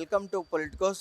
Welcome to Politicos.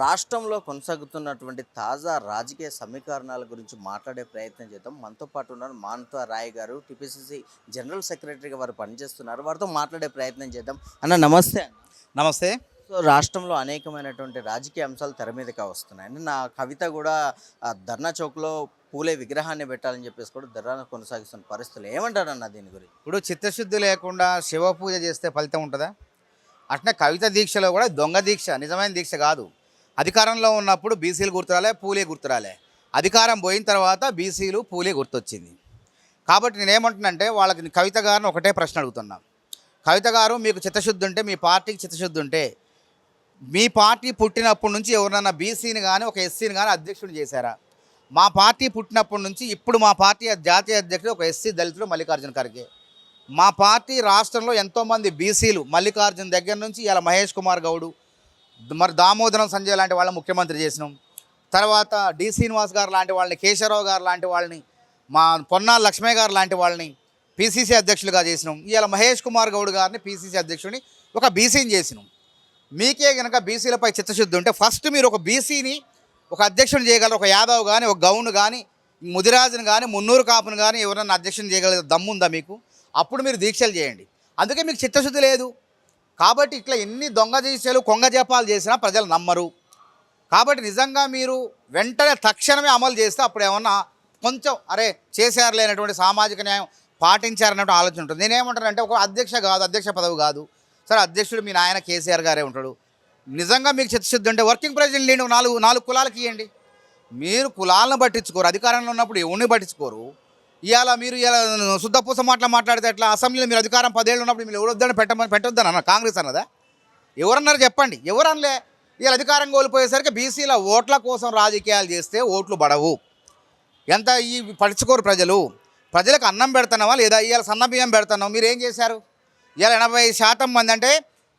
రాష్ట్రంలో కొనసాగుతున్నటువంటి తాజా రాజకీయ సమీకరణాల గురించి మాట్లాడే ప్రయత్నం చేద్దాం. మనతో పాటు ఉన్నారు మానత రాయ్ గారు టిపిసిసి జనరల్ సెక్రటరీగా వారు పనిచేస్తున్నారు. వారితో మాట్లాడే ప్రయత్నం చేద్దాం. అన్న నమస్తే నమస్తే. సో రాష్ట్రంలో అనేకమైనటువంటి రాజకీయ అంశాలు తెర మీదకి వస్తున్నాయి. అండి నా కవిత కూడా ధర్నా చౌక్లో పూలే విగ్రహాన్ని పెట్టాలని చెప్పేసి కూడా ధర్నా కొనసాగిస్తున్న పరిస్థితులు ఏమంటారన్న దీని గురించి? ఇప్పుడు చిత్తశుద్ధి లేకుండా శివ పూజ చేస్తే ఫలితం ఉంటుందా? అట్నే కవిత దీక్షలో కూడా దొంగ దీక్ష నిజమైన దీక్ష కాదు. అధికారంలో ఉన్నప్పుడు బీసీలు గుర్తురాలే పూలే గుర్తురాలే. అధికారం పోయిన తర్వాత బీసీలు పూలే గుర్తొచ్చింది. కాబట్టి నేనేమంటున్నానంటే వాళ్ళకి కవిత గారిని ఒకటే ప్రశ్న అడుగుతున్నా. కవిత గారు మీకు చిత్తశుద్ధి ఉంటే మీ పార్టీకి చిత్తశుద్ధి ఉంటే మీ పార్టీ పుట్టినప్పటి నుంచి ఎవరన్నా బీసీని కానీ ఒక ఎస్సీని కానీ అధ్యక్షుడు చేశారా? మా పార్టీ పుట్టినప్పటి నుంచి ఇప్పుడు మా పార్టీ జాతీయ అధ్యక్షుడు ఒక ఎస్సీ దళితుడు మల్లికార్జున ఖర్గే. మా పార్టీ రాష్ట్రంలో ఎంతోమంది బీసీలు మల్లికార్జున దగ్గర నుంచి ఇలా మహేష్ కుమార్ గౌడు మరి దామోదరం సంజయ్ లాంటి వాళ్ళని ముఖ్యమంత్రి చేసినాం. తర్వాత డి శ్రీనివాస్ గారు లాంటి వాళ్ళని కేశవరావు గారు లాంటి వాళ్ళని మా పొన్నా లక్ష్మయ్య గారు లాంటి వాళ్ళని పీసీసీ అధ్యక్షులుగా చేసినాం. ఇలా మహేష్ కుమార్ గౌడ్ గారిని పీసీసీ అధ్యక్షుడిని ఒక బీసీని చేసినాం. మీకే కనుక బీసీలపై చిత్తశుద్ధి ఉంటే ఫస్ట్ మీరు ఒక బీసీని ఒక అధ్యక్షుని చేయగలరు ఒక యాదవ్ కానీ ఒక గౌన్ కానీ ముదిరాజుని కానీ మున్నూరు కాపును కానీ ఎవరన్నా అధ్యక్షుని చేయగలిగే దమ్ముందా మీకు? అప్పుడు మీరు దీక్షలు చేయండి. అందుకే మీకు చిత్తశుద్ధి లేదు. కాబట్టి ఇట్లా ఎన్ని దొంగ దీక్షలు కొంగ జపాలు చేసినా ప్రజలు నమ్మరు. కాబట్టి నిజంగా మీరు వెంటనే తక్షణమే అమలు చేస్తే అప్పుడు ఏమన్నా కొంచెం అరే చేశారు లేనటువంటి సామాజిక న్యాయం పాటించారన్నట్టు ఆలోచన ఉంటుంది. నేనేమంటానంటే ఒక అధ్యక్ష కాదు అధ్యక్ష పదవి కాదు. సరే అధ్యక్షుడు మీ నాయన కేసీఆర్ గారే ఉంటాడు. నిజంగా మీకు చిత్తశుద్ధి ఉంటే వర్కింగ్ ప్రెసిడెంట్ లేండి నాలుగు నాలుగు కులాలకి ఇవ్వండి మీరు కులాలను పట్టించుకోరు అధికారంలో ఉన్నప్పుడు ఎవరిని పట్టించుకోరు? ఇవాళ మీరు ఇలా శుద్ధపూస మాటలు మాట్లాడితే ఎట్లా? అసెంబ్లీలో మీరు అధికారం పదేళ్ళు ఉన్నప్పుడు మీరు ఎవరొద్దని పెట్టమని పెట్టొద్దని అన్న కాంగ్రెస్ అన్నదా? ఎవరన్నారు చెప్పండి. ఎవరనలే? ఇలా అధికారం కోల్పోయేసరికి బీసీల ఓట్ల కోసం రాజకీయాలు చేస్తే ఓట్లు పడవు. ఎంత ఈ పడుచుకోరు ప్రజలు? ప్రజలకు అన్నం పెడుతున్నావా లేదా ఇవాళ సన్నబియ్యం పెడుతున్నావు? మీరు ఏం చేశారు? ఇవాళ ఎనభై శాతం మంది అంటే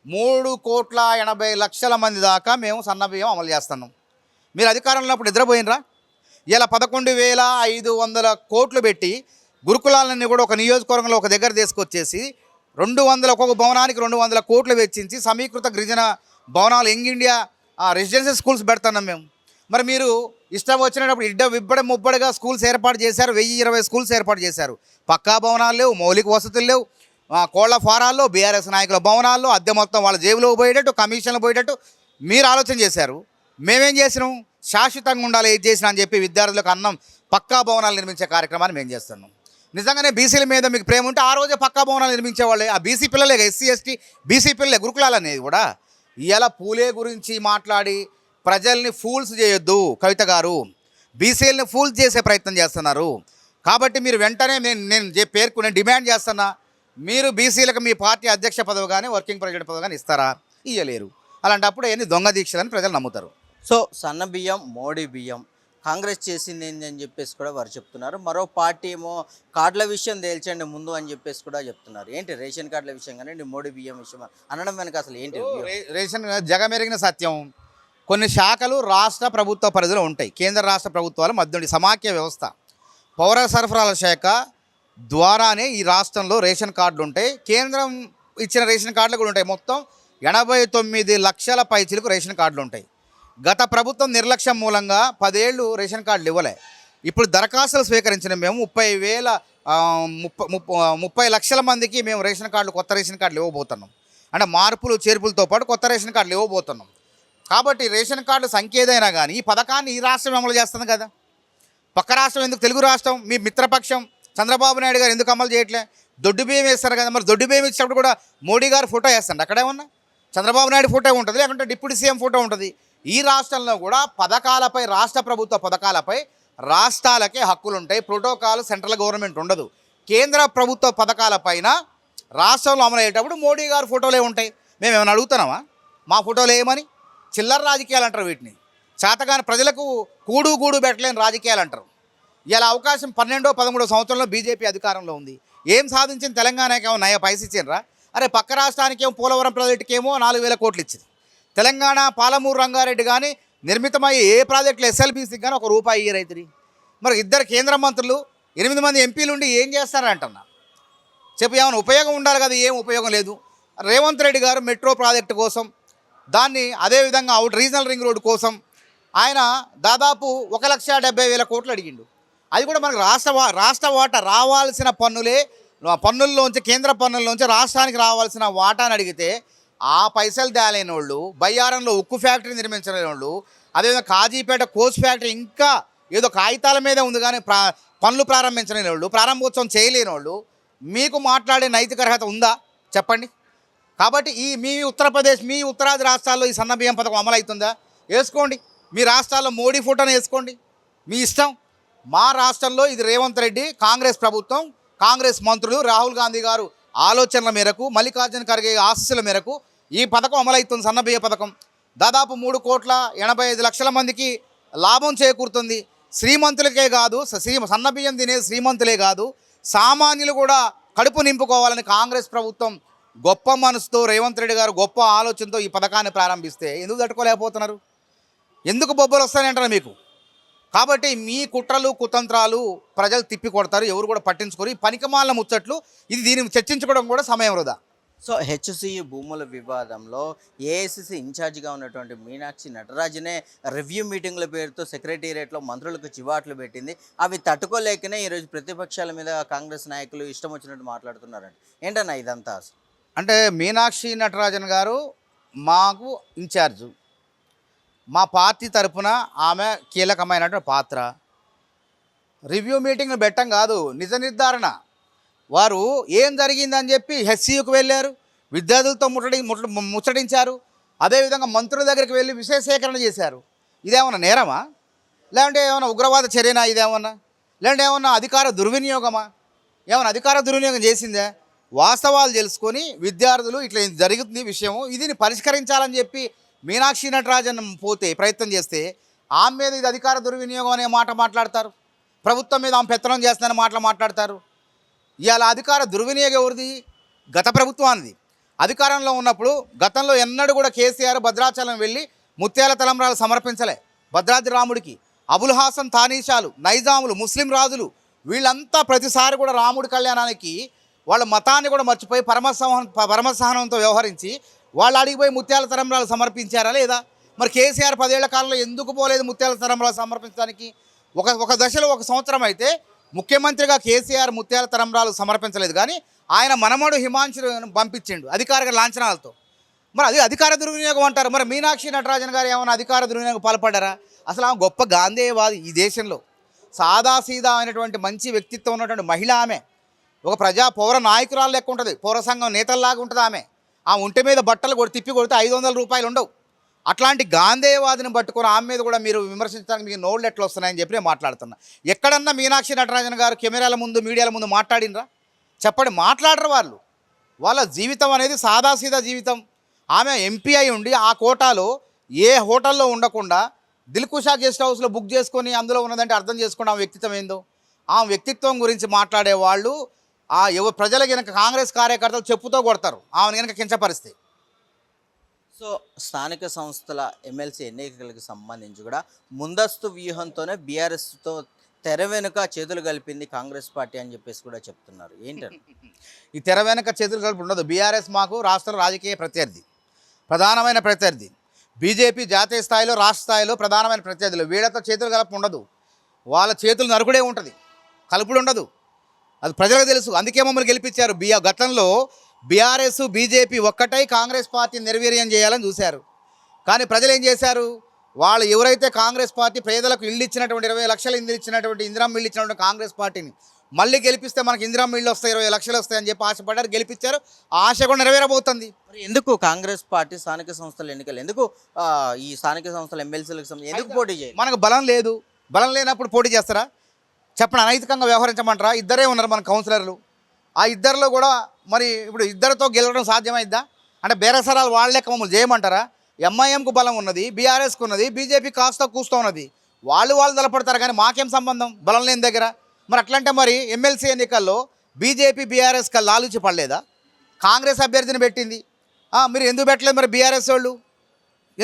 మూడు కోట్ల ఎనభై లక్షల మంది దాకా మేము సన్నబియ్యం అమలు చేస్తున్నాం. మీరు అధికారంలో ఉన్నప్పుడు నిద్రపోయినరా? ఇలా పదకొండు వేల ఐదు వందల కోట్లు పెట్టి గురుకులాలన్నీ కూడా ఒక నియోజకవర్గంలో ఒక దగ్గర తీసుకొచ్చేసి రెండు వందల ఒక్కొక్క భవనానికి రెండు వందల కోట్లు వెచ్చించి సమీకృత గిరిజన భవనాలు యంగ్ ఇండియా రెసిడెన్షియల్ స్కూల్స్ పెడుతున్నాం మేము. మరి మీరు ఇష్టం వచ్చినప్పుడు ఇడ్డ విబ్బడ ముబ్బడిగా స్కూల్స్ ఏర్పాటు చేశారు వెయ్యి ఇరవై స్కూల్స్ ఏర్పాటు చేశారు. పక్కా భవనాలు లేవు మౌలిక వసతులు లేవు కోళ్ళ ఫారాల్లో బీఆర్ఎస్ నాయకుల భవనాల్లో అద్దె మొత్తం వాళ్ళ జేబులో పోయేటట్టు కమిషన్లు పోయేటట్టు మీరు ఆలోచన చేశారు. మేమేం చేసినాం? శాశ్వతంగా ఉండాలి ఏది చేసినా అని చెప్పి విద్యార్థులకు అన్నం పక్కా భవనాలు నిర్మించే కార్యక్రమాన్ని మేము చేస్తున్నాం. నిజంగానే బీసీల మీద మీకు ప్రేమ ఉంటే ఆ రోజే పక్కా భవనాలు నిర్మించేవాళ్ళే ఆ బీసీ పిల్లలే ఎస్సీ ఎస్టీ బీసీ పిల్లలే గురుకులాలు అనేది కూడా. ఇలా పూలే గురించి మాట్లాడి ప్రజల్ని ఫూల్స్ చేయొద్దు కవిత గారు. బీసీలని ఫూల్స్ చేసే ప్రయత్నం చేస్తున్నారు. కాబట్టి మీరు వెంటనే నేను నేను పేర్కొని డిమాండ్ చేస్తున్నా. మీరు బీసీలకు మీ పార్టీ అధ్యక్ష పదవి కానీ వర్కింగ్ ప్రెసిడెంట్ పదవి కానీ ఇస్తారా? ఇయ్యలేరు. అలాంటప్పుడు ఎన్ని దొంగ దీక్షలని ప్రజలు నమ్ముతారు. సో సన్న బియ్యం మోడీ బియ్యం. కాంగ్రెస్ చేసింది ఏందని అని చెప్పేసి కూడా వారు చెప్తున్నారు. మరో పార్టీ ఏమో కార్డుల విషయం తేల్చండి ముందు అని చెప్పేసి కూడా చెప్తున్నారు. ఏంటి రేషన్ కార్డుల విషయం కానీ మోడీ బియ్యం విషయం అనడం వెనక అసలు ఏంటి? రే- రేషన్ జగమెరిగిన సత్యం. కొన్ని శాఖలు రాష్ట్ర ప్రభుత్వ పరిధిలో ఉంటాయి. కేంద్ర రాష్ట్ర ప్రభుత్వాల మధ్య సమాఖ్య వ్యవస్థ. పౌర సరఫరాల శాఖ ద్వారానే ఈ రాష్ట్రంలో రేషన్ కార్డులు ఉంటాయి. కేంద్రం ఇచ్చిన రేషన్ కార్డులు కూడా ఉంటాయి. మొత్తం ఎనభై తొమ్మిది లక్షల పైచీలకు రేషన్ కార్డులు ఉంటాయి. గత ప్రభుత్వం నిర్లక్ష్యం మూలంగా పదేళ్ళు రేషన్ కార్డులు ఇవ్వలే. ఇప్పుడు దరఖాస్తులు స్వీకరించిన మేము ముప్పై వేల ముప్ప- ముప్పై లక్షల మందికి మేము రేషన్ కార్డులు కొత్త రేషన్ కార్డులు ఇవ్వబోతున్నాం. అంటే మార్పులు చేర్పులతో పాటు కొత్త రేషన్ కార్డులు ఇవ్వబోతున్నాం. కాబట్టి రేషన్ కార్డు సంఖ్య ఏదైనా కానీ ఈ పథకాన్ని ఈ రాష్ట్రం అమలు చేస్తుంది కదా. పక్క రాష్ట్రం ఎందుకు తెలుగు రాష్ట్రం? మీ మిత్రపక్షం చంద్రబాబు నాయుడు గారు ఎందుకు అమలు చేయట్లే? దొడ్డు బియ్యం వేస్తారు కదా మరి దొడ్డు బియ్యం ఇచ్చినప్పుడు కూడా మోడీ గారు ఫోటో వేస్తాండి. అక్కడేమన్నా? చంద్రబాబు నాయుడు ఫోటో ఉంటుంది లేకుంటే డిప్యూటీ సీఎం ఫోటో ఉంటుంది. ఈ రాష్ట్రంలో కూడా పథకాలపై రాష్ట్ర ప్రభుత్వ పథకాలపై రాష్ట్రాలకే హక్కులు ఉంటాయి ప్రోటోకాల్ సెంట్రల్ గవర్నమెంట్ ఉండదు. కేంద్ర ప్రభుత్వ పథకాలపైన రాష్ట్రంలో అమలు అయ్యేటప్పుడు మోడీ గారు ఫోటోలే ఉంటాయి. మేము ఏమైనా అడుగుతున్నామా? మా ఫోటోలు ఏమని? చిల్లర రాజకీయాలు అంటారు వీటిని. చేతగాని ప్రజలకు కూడు గూడు పెట్టలేని రాజకీయాలు అంటారు. ఇలా అవకాశం పన్నెండో పదమూడో సంవత్సరంలో బీజేపీ అధికారంలో ఉంది. ఏం సాధించిన తెలంగాణకేమో నయ పైసిచ్చిండ్రా అరే పక్క రాష్ట్రానికి ఏమో పోలవరం ప్రాజెక్టుకేమో నాలుగు వేల కోట్లు ఇచ్చింది. తెలంగాణ పాలమూరు రంగారెడ్డి కానీ నిర్మితమయ్యే ఏ ప్రాజెక్టులు ఎస్ఎల్బీసీకి కానీ ఒక రూపాయి ఇయ్య రైతుని. మరి ఇద్దరు కేంద్ర మంత్రులు ఎనిమిది మంది ఎంపీలు ఉండి ఏం చేస్తారంటన్నా? చెప్పు ఏమైనా ఉపయోగం ఉండాలి కదా ఏం ఉపయోగం లేదు. రేవంత్ రెడ్డి గారు మెట్రో ప్రాజెక్టు కోసం దాన్ని అదేవిధంగా అవుట్ రీజనల్ రింగ్ రోడ్డు కోసం ఆయన దాదాపు ఒక లక్ష డెబ్బై వేల కోట్లు అడిగిండు. అది కూడా మనకు రాష్ట్ర వా రాష్ట్ర వాటా రావాల్సిన పన్నులే పన్నుల్లోంచి కేంద్ర పన్నుల్లోంచి రాష్ట్రానికి రావాల్సిన వాటాని అడిగితే ఆ పైసలు దాలైన వాళ్ళు బయ్యారంలో ఉక్కు ఫ్యాక్టరీ నిర్మించలేని వాళ్ళు అదేవిధంగా కాజీపేట కోచ్ ఫ్యాక్టరీ ఇంకా ఏదో కాగితాల మీదే ఉంది కానీ ప్రా పనులు ప్రారంభించలేని వాళ్ళు ప్రారంభోత్సవం చేయలేని వాళ్ళు మీకు మాట్లాడే నైతిక అర్హత ఉందా? చెప్పండి. కాబట్టి ఈ మీ ఉత్తరప్రదేశ్ మీ ఉత్తరాది రాష్ట్రాల్లో ఈ సన్నబియ్యం పథకం అమలు అవుతుందా? వేసుకోండి. మీ రాష్ట్రాల్లో మోడీ ఫోటోని వేసుకోండి. మీ ఇష్టం. మా రాష్ట్రంలో ఇది రేవంత్ రెడ్డి కాంగ్రెస్ ప్రభుత్వం కాంగ్రెస్ మంత్రులు రాహుల్ గాంధీ గారు ఆలోచనల మేరకు మల్లికార్జున ఖర్గే ఆశీస్సుల మేరకు ఈ పథకం అమలవుతుంది సన్నబియ్య పథకం. దాదాపు మూడు కోట్ల ఎనభై ఐదు లక్షల మందికి లాభం చేకూరుతుంది. శ్రీమంతులకే కాదు శ్రీ సన్నబియ్యం తినే శ్రీమంతులే కాదు సామాన్యులు కూడా కడుపు నింపుకోవాలని కాంగ్రెస్ ప్రభుత్వం గొప్ప మనసుతో రేవంత్ రెడ్డి గారు గొప్ప ఆలోచనతో ఈ పథకాన్ని ప్రారంభిస్తే ఎందుకు తట్టుకోలేకపోతున్నారు? ఎందుకు బొబ్బలు వస్తాయంటారు మీకు? కాబట్టి మీ కుట్రలు కుతంత్రాలు ప్రజలు తిప్పి కొడతారు ఎవరు కూడా పట్టించుకోరు. ఈ పనికిమాల ముచ్చట్లు ఇది దీన్ని చర్చించుకోవడం కూడా సమయం వృధా. సో హెచ్సియు భూముల వివాదంలో ఏఐసిసి ఇన్ఛార్జిగా ఉన్నటువంటి మీనాక్షి నటరాజనే రివ్యూ మీటింగ్ల పేరుతో సెక్రటేరియట్లో మంత్రులకు చివాట్లు పెట్టింది. అవి తట్టుకోలేకనే ఈరోజు ప్రతిపక్షాల మీద కాంగ్రెస్ నాయకులు ఇష్టం వచ్చినట్టు మాట్లాడుతున్నారండి ఏంటన్నా ఇదంతా? అంటే మీనాక్షి నటరాజన్ గారు మాకు ఇన్ఛార్జు. మా పార్టీ తరపున ఆమె కీలకమైనటువంటి పాత్ర. రివ్యూ మీటింగ్ను పెట్టం కాదు నిజ నిర్ధారణ. వారు ఏం జరిగిందని చెప్పి హెచ్సియుకు వెళ్ళారు విద్యార్థులతో ముట్టడి ముట్ట ముచ్చటించారు. అదేవిధంగా మంత్రుల దగ్గరికి వెళ్ళి విషయ సేకరణ చేశారు. ఇదేమన్నా నేరమా? లేదంటే ఏమైనా ఉగ్రవాద చర్యనా ఇదేమన్నా? లేదంటే ఏమన్నా అధికార దుర్వినియోగమా? ఏమైనా అధికార దుర్వినియోగం చేసిందే? వాస్తవాలు తెలుసుకొని విద్యార్థులు ఇట్లా ఇది జరుగుతుంది విషయం ఇదిని పరిష్కరించాలని చెప్పి మీనాక్షి నటరాజన్ పోతే ప్రయత్నం చేస్తే ఆమె మీద ఇది అధికార దుర్వినియోగం అనే మాట మాట్లాడతారు. ప్రభుత్వం మీద ఆమె పెత్తనం చేస్తుందని మాటలు మాట్లాడతారు. ఇవాళ అధికార దుర్వినియోగం ఎవరిది? గత ప్రభుత్వానికి అధికారంలో ఉన్నప్పుడు గతంలో ఎన్నడూ కూడా కేసీఆర్ భద్రాచలం వెళ్ళి ముత్యాల తలంబ్రాలు సమర్పించలే. భద్రాద్రి రాముడికి అబుల్ హాసన్ తానీషాలు నైజాములు ముస్లిం రాజులు వీళ్ళంతా ప్రతిసారి కూడా రాముడి కళ్యాణానికి వాళ్ళ మతాన్ని కూడా మర్చిపోయి పరమసహనం పరమసహనంతో వ్యవహరించి వాళ్ళు అడిగిపోయి ముత్యాల తలంబ్రాలు సమర్పించారా లేదా? మరి కేసీఆర్ పదేళ్ళ కాలంలో ఎందుకు పోలేదు ముత్యాల తలంబ్రాలు సమర్పించడానికి? ఒక ఒక దశలో ఒక సంవత్సరం అయితే ముఖ్యమంత్రిగా కేసీఆర్ ముత్యాల తలంబ్రాలు సమర్పించలేదు కానీ ఆయన మనమడు హిమాంశును పంపించిండు అధికారిక లాంఛనాలతో. మరి అది అధికార దుర్వినియోగం అంటారు. మరి మీనాక్షి నటరాజన్ గారు ఏమైనా అధికార దుర్వినియోగం పాల్పడ్డారా? అసలు ఆమె గొప్ప గాంధేయవాది ఈ దేశంలో. సాదాసీదా అయినటువంటి మంచి వ్యక్తిత్వం ఉన్నటువంటి మహిళ ఆమె. ఒక ప్రజా పౌర నాయకురాలు లెక్క ఉంటుంది. పౌర సంఘం నేతల్లాగా ఉంటుంది ఆమె. ఆ ఒంటి మీద బట్టలు కొడి తిప్పి కొడితే ఐదు వందల రూపాయలు ఉండవు. అట్లాంటి గాంధేయవాదిని పట్టుకొని ఆమె మీద కూడా మీరు విమర్శించడానికి మీకు నోళ్ళు ఎట్లా వస్తున్నాయని చెప్పి నేను మాట్లాడుతున్నా. ఎక్కడన్నా మీనాక్షి నటరాజన్ గారు కెమెరాల ముందు మీడియాల ముందు మాట్లాడినరా చెప్పండి మాట్లాడరు వాళ్ళు. వాళ్ళ జీవితం అనేది సాదాసీదా జీవితం. ఆమె ఎంపీ అయి ఉండి ఆ కోటాలో ఏ హోటల్లో ఉండకుండా దిల్కుషా గెస్ట్ హౌస్లో బుక్ చేసుకొని అందులో ఉన్నదంటే అర్థం చేసుకోండి ఆమె వ్యక్తిత్వం ఏందో? ఆ వ్యక్తిత్వం గురించి మాట్లాడే వాళ్ళు ఆ ఎవ ప్రజల కనుక కాంగ్రెస్ కార్యకర్తలు చెప్పుతో కొడతారు ఆమెను కనుక కించపరిస్తే. సో స్థానిక సంస్థల ఎమ్మెల్సీ ఎన్నికలకు సంబంధించి కూడా ముందస్తు వ్యూహంతోనే బీఆర్ఎస్తో తెర వెనుక చేతులు కలిపింది కాంగ్రెస్ పార్టీ అని చెప్పేసి కూడా చెప్తున్నారు. ఏంటంటే ఈ తెర వెనక చేతులు కలిపి ఉండదు. బీఆర్ఎస్ మాకు రాష్ట్ర రాజకీయ ప్రత్యర్థి ప్రధానమైన ప్రత్యర్థి. బీజేపీ జాతీయ స్థాయిలో రాష్ట్ర స్థాయిలో ప్రధానమైన ప్రత్యర్థులు. వీళ్ళతో చేతులు కలప ఉండదు. వాళ్ళ చేతులు నరుకుడే ఉంటుంది. కలుపుడు ఉండదు. అది ప్రజలకు తెలుసు. అందుకే మమ్మల్ని గెలిపించారు. బిఆ గతంలో బీఆర్ఎస్ బీజేపీ ఒక్కటై కాంగ్రెస్ పార్టీ నిర్వీర్యం చేయాలని చూశారు. కానీ ప్రజలు ఏం చేశారు? వాళ్ళు ఎవరైతే కాంగ్రెస్ పార్టీ పేదలకు ఇల్లు ఇచ్చినటువంటి ఇరవై లక్షలు ఇల్లు ఇచ్చినటువంటి ఇందిరమ్మ ఇల్లు ఇచ్చినటువంటి కాంగ్రెస్ పార్టీని మళ్ళీ గెలిపిస్తే మనకి ఇందిరమ్మ ఇల్లు వస్తాయి ఇరవై లక్షలు వస్తాయని చెప్పి ఆశపడ్డారు గెలిపించారు. ఆశ కూడా నెరవేరబోతుంది. మరి ఎందుకు కాంగ్రెస్ పార్టీ స్థానిక సంస్థల ఎన్నికలు? ఎందుకు ఈ స్థానిక సంస్థల ఎమ్మెల్సీలకు ఎందుకు పోటీ చేయాలి మనకు బలం లేదు. బలం లేనప్పుడు పోటీ చేస్తారా? చెప్పండి అనైతికంగా వ్యవహరించమంటారా? ఇద్దరే ఉన్నారు మన కౌన్సిలర్లు. ఆ ఇద్దరిలో కూడా మరి ఇప్పుడు ఇద్దరితో గెలవడం సాధ్యమైద్దా అంటే బేరసరాలు వాళ్ళే మమ్మల్ని చేయమంటారా? ఎంఐఎంకు బలం ఉన్నది బీఆర్ఎస్కు ఉన్నది బీజేపీ కాస్త కూస్తూ ఉన్నది. వాళ్ళు వాళ్ళు తలపడతారు కానీ మాకేం సంబంధం? బలం లేని దగ్గర. మరి అట్లంటే మరి ఎమ్మెల్సీ ఎన్నికల్లో బీజేపీ బీఆర్ఎస్ లాలుచి పడలేదా? కాంగ్రెస్ అభ్యర్థిని పెట్టింది. మీరు ఎందుకు పెట్టలేదు మరి బీఆర్ఎస్ వాళ్ళు?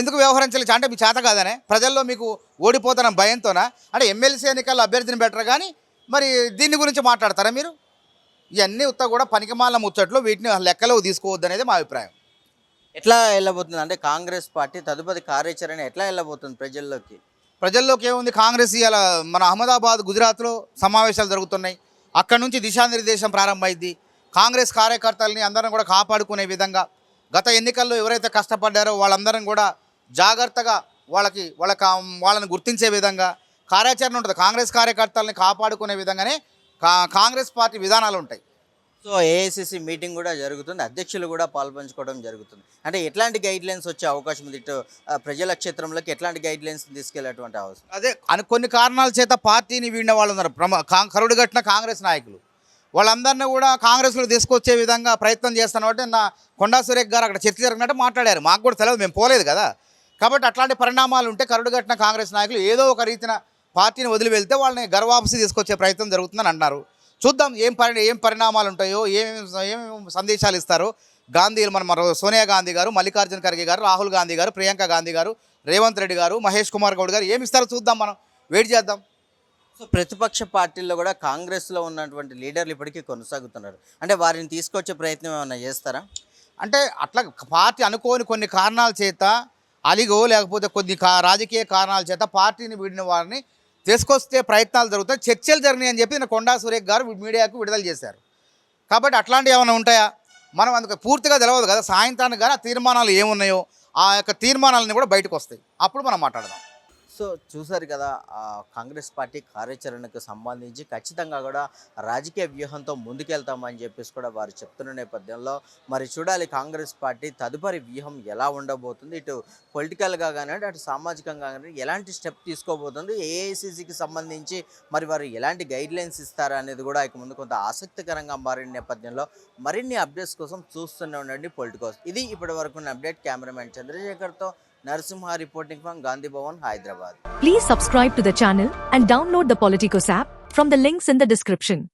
ఎందుకు వ్యవహరించలేదు అంటే మీ చేత కాదనే? ప్రజల్లో మీకు ఓడిపోతున్న భయంతోనా? అంటే ఎమ్మెల్సీ ఎన్నికల్లో అభ్యర్థిని బెటర్ కానీ మరి దీని గురించి మాట్లాడతారా మీరు? ఇవన్నీ ఉత్త కూడా పనికిమాల ముచ్చట్లు వీటిని లెక్కలో తీసుకోవద్దు అనేది మా అభిప్రాయం. ఎట్లా వెళ్ళబోతుంది? అంటే కాంగ్రెస్ పార్టీ తదుపరి కార్యాచరణ ఎట్లా వెళ్ళబోతుంది ప్రజల్లోకి? ప్రజల్లోకి ఏముంది? కాంగ్రెస్ ఇవాళ మన అహ్మదాబాద్ గుజరాత్లో సమావేశాలు జరుగుతున్నాయి. అక్కడ నుంచి దిశానిర్దేశం ప్రారంభమైంది కాంగ్రెస్ కార్యకర్తల్ని అందరం కూడా కాపాడుకునే విధంగా గత ఎన్నికల్లో ఎవరైతే కష్టపడ్డారో వాళ్ళందరం కూడా జాగ్రత్తగా వాళ్ళకి వాళ్ళ వాళ్ళని గుర్తించే విధంగా కార్యాచరణ ఉంటుంది. కాంగ్రెస్ కార్యకర్తల్ని కాపాడుకునే విధంగానే కా కాంగ్రెస్ పార్టీ విధానాలు ఉంటాయి. సో ఏఐసిసి మీటింగ్ కూడా జరుగుతుంది. అధ్యక్షులు కూడా పాల్పంచుకోవడం జరుగుతుంది. అంటే ఎట్లాంటి గైడ్ లైన్స్ వచ్చే అవకాశం ఉంది? ఇటు ప్రజల క్షేత్రంలోకి ఎట్లాంటి గైడ్ లైన్స్ తీసుకెళ్ళేటువంటి అవసరం? అదే అని కొన్ని కారణాల చేత పార్టీని వీడిన వాళ్ళు ఉన్నారు. ప్రమ కా- కరుడు కట్టిన కాంగ్రెస్ నాయకులు. వాళ్ళందరినీ కూడా కాంగ్రెస్లో తీసుకొచ్చే విధంగా ప్రయత్నం చేస్తాను. అంటే నా కొండా సురేఖ్ గారు అక్కడ చర్చ జరిగినట్టు మాట్లాడారు. మాకు కూడా తెలియదు మేము పోలేదు కదా. కాబట్టి అట్లాంటి పరిణామాలు ఉంటే కరుడు కట్టిన కాంగ్రెస్ నాయకులు ఏదో ఒక రీతిన పార్టీని వదిలి వెళ్తే వాళ్ళని గర్వాపసి తీసుకొచ్చే ప్రయత్నం జరుగుతుందని అన్నారు. చూద్దాం ఏం పరి ఏం పరిణామాలు ఉంటాయో ఏమేమి ఏమేమి సందేశాలు ఇస్తారో. గాంధీలు మన మరో సోనియా గాంధీ గారు మల్లికార్జున ఖర్గే గారు రాహుల్ గాంధీ గారు ప్రియాంక గాంధీ గారు రేవంత్ రెడ్డి గారు మహేష్ కుమార్ గౌడ్ గారు ఏమి ఇస్తారో చూద్దాం మనం. వెయిట్ చేద్దాం. సో ప్రతిపక్ష పార్టీల్లో కూడా కాంగ్రెస్లో ఉన్నటువంటి లీడర్లు ఇప్పటికీ కొనసాగుతున్నారు. అంటే వారిని తీసుకొచ్చే ప్రయత్నం ఏమైనా చేస్తారా? అంటే అట్లా పార్టీ అనుకోని కొన్ని కారణాల చేత అలిగో లేకపోతే కొన్ని రాజకీయ కారణాల చేత పార్టీని వీడిన వారిని తీసుకొస్తే ప్రయత్నాలు జరుగుతాయి చర్చలు జరిగినాయి అని చెప్పి కొండా సురేఖ్ గారు మీడియాకు విడుదల చేశారు. కాబట్టి అట్లాంటివి ఏమైనా ఉంటాయా? మనం అందుకు పూర్తిగా తెలియదు కదా సాయంత్రానికి కానీ ఆ తీర్మానాలు ఏమున్నాయో ఆ యొక్క తీర్మానాలన్నీ కూడా బయటకు వస్తాయి. అప్పుడు మనం మాట్లాడదాం. సో చూశారు కదా కాంగ్రెస్ పార్టీ కార్యాచరణకు సంబంధించి ఖచ్చితంగా కూడా రాజకీయ వ్యూహంతో ముందుకెళ్తామని చెప్పేసి కూడా వారు చెప్తున్న నేపథ్యంలో మరి చూడాలి కాంగ్రెస్ పార్టీ తదుపరి వ్యూహం ఎలా ఉండబోతుంది ఇటు పొలిటికల్గా కానీ అటు సామాజికంగా కానీ ఎలాంటి స్టెప్ తీసుకోబోతుంది ఏఐసిసికి సంబంధించి మరి వారు ఎలాంటి గైడ్లైన్స్ ఇస్తారా అనేది కూడా ఇక ముందు కొంత ఆసక్తికరంగా మారిన నేపథ్యంలో మరిన్ని అప్డేట్స్ కోసం చూస్తూనే ఉండండి పొలిటికోస్. ఇది ఇప్పటి వరకు అప్డేట్. కెమెరామెన్ చంద్రశేఖర్తో Reporting from Gandhi Bhavan, Hyderabad. Please subscribe to the channel and download the Politicos app from the links in the description.